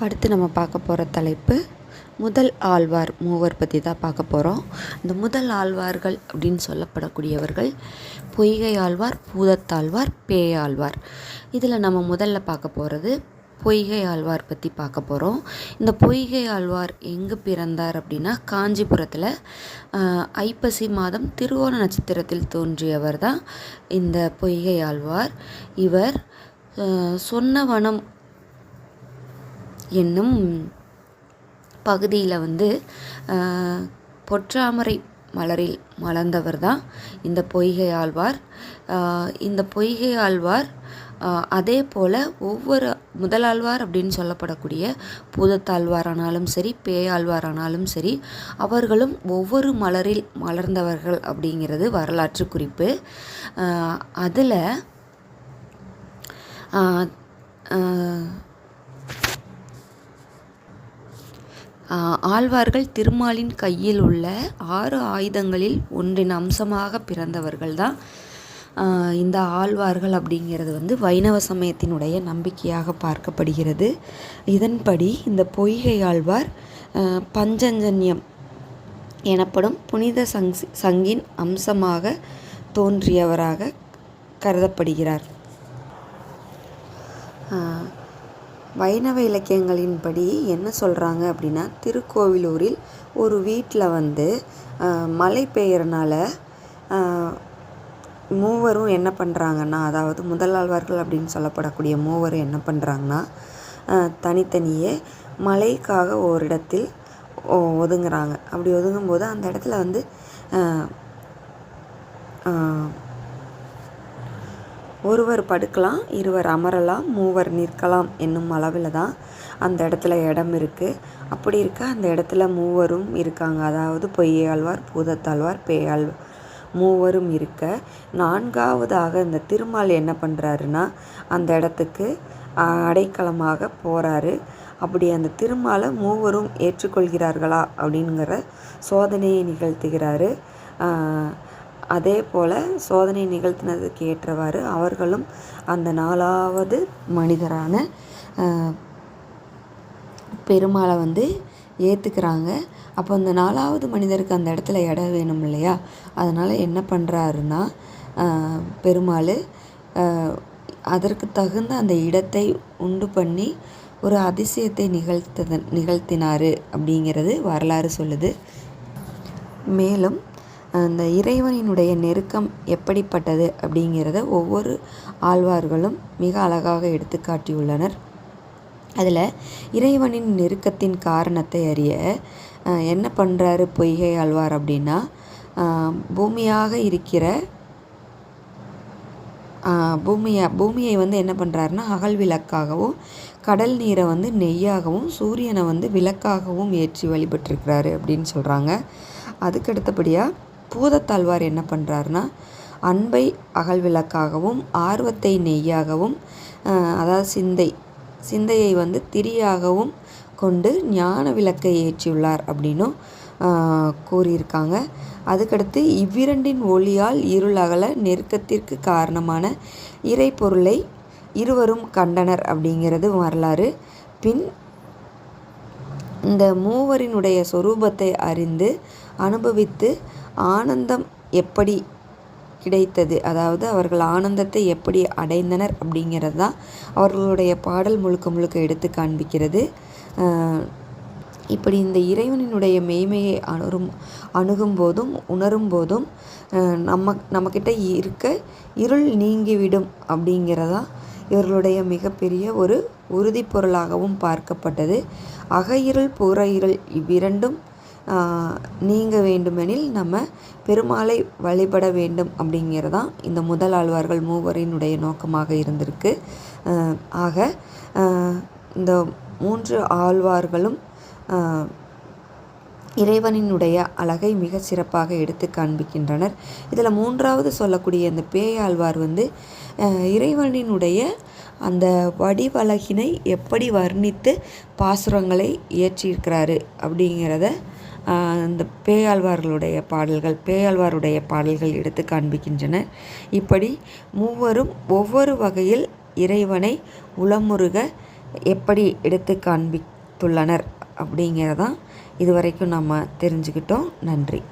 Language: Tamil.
அடுத்து நம்ம பார்க்க போகிற தலைப்பு முதல் ஆழ்வார் மூவர் பற்றி தான் பார்க்க போகிறோம் இந்த முதல் ஆழ்வார்கள் அப்படின்னு சொல்லப்படக்கூடியவர்கள் பொய்கை ஆழ்வார் பூதத்தாழ்வார் பேயாழ்வார் இதில் நம்ம முதல்ல பார்க்க போகிறது பொய்கை ஆழ்வார் பற்றி பார்க்க போகிறோம் இந்த பொய்கை ஆழ்வார் எங்கே பிறந்தார் அப்படின்னா காஞ்சிபுரத்தில் ஐப்பசி மாதம் திருவோண நட்சத்திரத்தில் தோன்றியவர் தான் இந்த பொய்கை ஆழ்வார். இவர் சொன்னவனம் என்னும் பகுதியில் வந்து பொற்றாமரை மலரில் மலர்ந்தவர் தான் இந்த பொய்கை ஆழ்வார். இந்த பொய்கை ஆழ்வார் அதே போல் ஒவ்வொரு முதலாழ்வார் அப்படின்னு சொல்லப்படக்கூடிய பூதத்தாழ்வாரானாலும் சரி பேயாழ்வாரானாலும் சரி அவர்களும் ஒவ்வொரு மலரில் மலர்ந்தவர்கள் அப்படிங்கிறது வரலாற்று குறிப்பு. அதில் ஆழ்வார்கள் திருமாலின் கையில் உள்ள ஆறு ஆயுதங்களில் ஒன்றின் அம்சமாக பிறந்தவர்கள் தான் இந்த ஆழ்வார்கள் அப்படிங்கிறது வந்து வைணவ சமயத்தினுடைய நம்பிக்கையாக பார்க்கப்படுகிறது. இதன்படி இந்த பொய்கை ஆழ்வார் பஞ்சஞ்சன்யம் எனப்படும் புனித சங் சங்கின் அம்சமாக தோன்றியவராக கருதப்படுகிறார். வைணவ இலக்கியங்களின்படி என்ன சொல்கிறாங்க அப்படின்னா திருக்கோவிலூரில் ஒரு வீட்டில் வந்து மழை பெய்யறனால மூவரும் என்ன பண்ணுறாங்கன்னா அதாவது முதலாழ்வார்கள் அப்படின்னு சொல்லப்படக்கூடிய மூவரும் என்ன பண்ணுறாங்கன்னா தனித்தனியே மழைக்காக ஒரு இடத்தில் ஒ- ஒதுங்குறாங்க. அப்படி ஒதுங்கும்போது அந்த இடத்துல வந்து ஒருவர் படுக்கலாம் இருவர் அமரலாம் மூவர் நிற்கலாம் என்னும் அளவில் தான் அந்த இடத்துல இடம் இருக்குது அப்படி இருக்க அந்த இடத்துல மூவரும் இருக்காங்க. அதாவது பொய்யாழ்வார் பூதத்தாழ்வார் பேயாழ்வார் மூவரும் இருக்க. நான்காவதாக இந்த திருமால் என்ன பண்ணுறாருன்னா அந்த இடத்துக்கு அடைக்கலமாக போகிறாரு அப்படி அந்த திருமாலை மூவரும் ஏற்றுக்கொள்கிறார்களா அப்படிங்கிற சோதனையை நிகழ்த்துகிறாரு. அதே போல் சோதனை நிகழ்த்தினதுக்கு ஏற்றவாறு அவர்களும் அந்த நாலாவது மனிதரான பெருமாளை வந்து ஏற்றுக்கிறாங்க அப்போ அந்த நாலாவது மனிதருக்கு அந்த இடத்துல இடம் வேணும் இல்லையா? அதனால் என்ன பண்ணுறாருன்னா பெருமாள் அதற்கு தகுந்த அந்த இடத்தை உண்டு பண்ணி ஒரு அதிசயத்தை நிகழ்த்தது நிகழ்த்தினார் அப்படிங்கிறது வரலாறு சொல்லுது. மேலும் அந்த இறைவனினுடைய நெருக்கம் எப்படிப்பட்டது அப்படிங்கிறத ஒவ்வொரு ஆழ்வார்களும் மிக அழகாக எடுத்து காட்டியுள்ளனர். அதில் இறைவனின் நெருக்கத்தின் காரணத்தை அறிய என்ன பண்ணுறாரு பொய்கை ஆழ்வார் அப்படின்னா பூமியாக இருக்கிற பூமியை பூமியை வந்து என்ன பண்ணுறாருன்னா அகல் விளக்காகவும் கடல் நீரை வந்து நெய்யாகவும் சூரியனை வந்து விளக்காகவும் ஏற்றி வழிபட்டிருக்கிறாரு அப்படின்னு சொல்கிறாங்க அதுக்கு அடுத்தபடியாக பூதத்தாழ்வார் என்ன பண்ணுறாருன்னா அன்பை அகல் விளக்காகவும் ஆர்வத்தை நெய்யாகவும் அதாவது சிந்தை சிந்தையை வந்து திரியாகவும் கொண்டு ஞான விளக்கை ஏற்றியுள்ளார் அப்படின்னும் கூறியிருக்காங்க. அதுக்கடுத்து இவ்விரண்டின் ஒளியால் இருள் அகல நெருக்கத்திற்கு காரணமான இறைப்பொருளை இருவரும் கண்டனர் அப்படிங்கிறது வரலாறு. பின் இந்த மூவரினுடைய சொரூபத்தை அறிந்து அனுபவித்து ஆனந்தம் எப்படி கிடைத்தது? அதாவது அவர்கள் ஆனந்தத்தை எப்படி அடைந்தனர் அப்படிங்கிறது தான் அவர்களுடைய பாடல் முழுக்க முழுக்க எடுத்து காண்பிக்கிறது. இப்படி இந்த இறைவனினுடைய மெய்மையை அணுரும் அணுகும் போதும் உணரும் போதும் நம்ம நம்மக்கிட்ட இருக்க இருள் நீங்கிவிடும் அப்படிங்கிறதா இவர்களுடைய மிகப்பெரிய ஒரு உறுதிப்பொருளாகவும் பார்க்கப்பட்டது. பார்க்கப்பட்டது இருள் புற இருள் இவ்விரண்டும் நீங்க வேண்டுமெனில் நம்ம பெருமாளை வழிபட வேண்டும் அப்படிங்கிறதான் இந்த முதல் ஆழ்வார்கள் மூவரினுடைய நோக்கமாக இருந்திருக்கு. ஆக இந்த மூன்று ஆழ்வார்களும் இறைவனினுடைய அழகை மிக சிறப்பாக எடுத்து காண்பிக்கின்றனர். இதில் மூன்றாவது சொல்லக்கூடிய இந்த பேயாழ்வார் வந்து இறைவனினுடைய அந்த வடிவழகினை எப்படி வர்ணித்து பாசுரங்களை இயற்றியிருக்கிறாரு அப்படிங்கிறத இந்த பேயாழ்வார்களுடைய பாடல்கள் பேயாழ்வாருடைய பாடல்கள் எடுத்து காண்பிக்கின்றன. இப்படி மூவரும் ஒவ்வொரு வகையில் இறைவனை உளமுருக எப்படி எடுத்து காண்பித்துள்ளனர் அப்படிங்கிறதான் இதுவரைக்கும் நம்ம தெரிஞ்சுக்கிட்டோம். நன்றி.